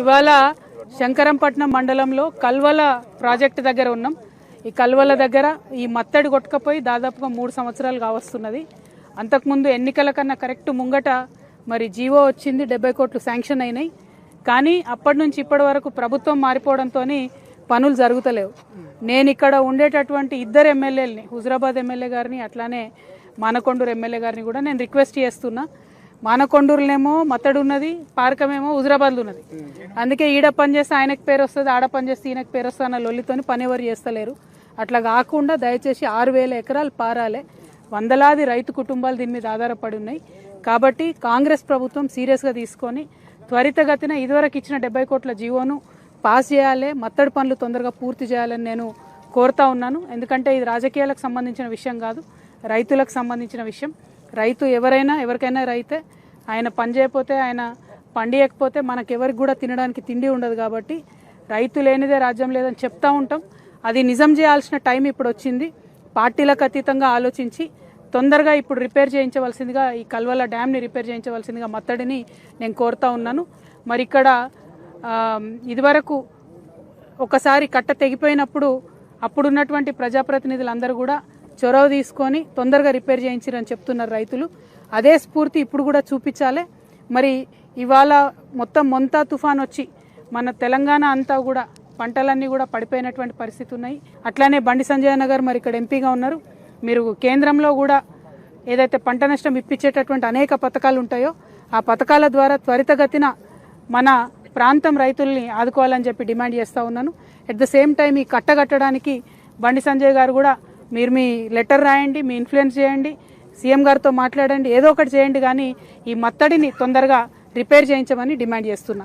ఇవాళ శంకరంపట్నం మండలంలో కల్వల ప్రాజెక్టు దగ్గర ఉన్నాం. ఈ కల్వల దగ్గర ఈ మత్తడి కొట్టుకపోయి దాదాపుగా మూడు సంవత్సరాలు కావస్తున్నది. అంతకుముందు ఎన్నికల కన్నా కరెక్ట్ ముంగట మరి జీవో వచ్చింది డెబ్బై కోట్లు శాంక్షన్ అయినాయి. కానీ అప్పటి నుంచి ఇప్పటి వరకు ప్రభుత్వం మారిపోవడంతో పనులు జరుగుతలేవు. నేను ఇక్కడ ఉండేటటువంటి ఇద్దరు ఎమ్మెల్యేలని హుజరాబాద్ ఎమ్మెల్యే గారిని అట్లానే మానకొండూరు ఎమ్మెల్యే గారిని కూడా నేను రిక్వెస్ట్ చేస్తున్నా. మానకొండూరులేమో మత్తడు ఉన్నది పార్కమేమో హుజరాబాద్లో ఉన్నది అందుకే ఈడ పని చేస్తే ఆయనకు పేరు వస్తుంది ఆడ పని చేస్తే ఈయనకు పేరు వస్తుంది అన్న లొల్లితోని పని ఎవరు చేస్తలేరు. అట్లా కాకుండా దయచేసి ఆరు వేల ఎకరాలు పారాలే. వందలాది రైతు కుటుంబాలు దీని మీద ఆధారపడి ఉన్నాయి కాబట్టి కాంగ్రెస్ ప్రభుత్వం సీరియస్గా తీసుకొని త్వరితగతిన ఇదివరకు ఇచ్చిన డెబ్బై కోట్ల జీవోను పాస్ చేయాలి మత్తడి పనులు తొందరగా పూర్తి చేయాలని నేను కోరుతా ఉన్నాను. ఎందుకంటే ఇది రాజకీయాలకు సంబంధించిన విషయం కాదు రైతులకు సంబంధించిన విషయం. రైతు ఎవరైనా ఎవరికైనా రైతే ఆయన పని చేయకపోతే ఆయన పండియకపోతే మనకెవరికి కూడా తినడానికి తిండి ఉండదు కాబట్టి రైతు లేనిదే రాజ్యం లేదని చెప్తా ఉంటాం. అది నిజం చేయాల్సిన టైం ఇప్పుడు వచ్చింది. పార్టీలకు అతీతంగా ఆలోచించి తొందరగా ఇప్పుడు రిపేర్ చేయించవలసిందిగా ఈ కల్వల డ్యామ్ని రిపేర్ చేయించవలసిందిగా మత్తడిని నేను కోరుతా ఉన్నాను. మరి ఇక్కడ ఇదివరకు ఒకసారి కట్ట తెగిపోయినప్పుడు అప్పుడున్నటువంటి ప్రజాప్రతినిధులందరూ కూడా చొరవ తీసుకొని తొందరగా రిపేర్ చేయించారని చెప్తున్నారు రైతులు. అదే స్ఫూర్తి ఇప్పుడు కూడా చూపించాలి. మరి ఇవాళ మొత్తం మొంతా తుఫాన్ వచ్చి మన తెలంగాణ అంతా కూడా పంటలన్నీ కూడా పడిపోయినటువంటి పరిస్థితి ఉన్నాయి. అట్లానే బండి సంజయ్ నగర్ మరి ఇక్కడ ఎంపీగా ఉన్నారు. మీరు కేంద్రంలో కూడా ఏదైతే పంట నష్టం ఇప్పించేటటువంటి అనేక పథకాలు ఉంటాయో ఆ పథకాల ద్వారా త్వరితగతిన మన ప్రాంతం రైతుల్ని ఆదుకోవాలని చెప్పి డిమాండ్ చేస్తూ ఉన్నాను. అట్ ద సేమ్ టైం ఈ కట్టగట్టడానికి బండి సంజయ్ గారు కూడా మీరు మీ లెటర్ రాయండి మీ ఇన్ఫ్లుయెన్స్ చేయండి సీఎం గారితో మాట్లాడండి ఏదో ఒకటి చేయండి కానీ ఈ మత్తడిని తొందరగా రిపేర్ చేయించమని డిమాండ్ చేస్తున్నా.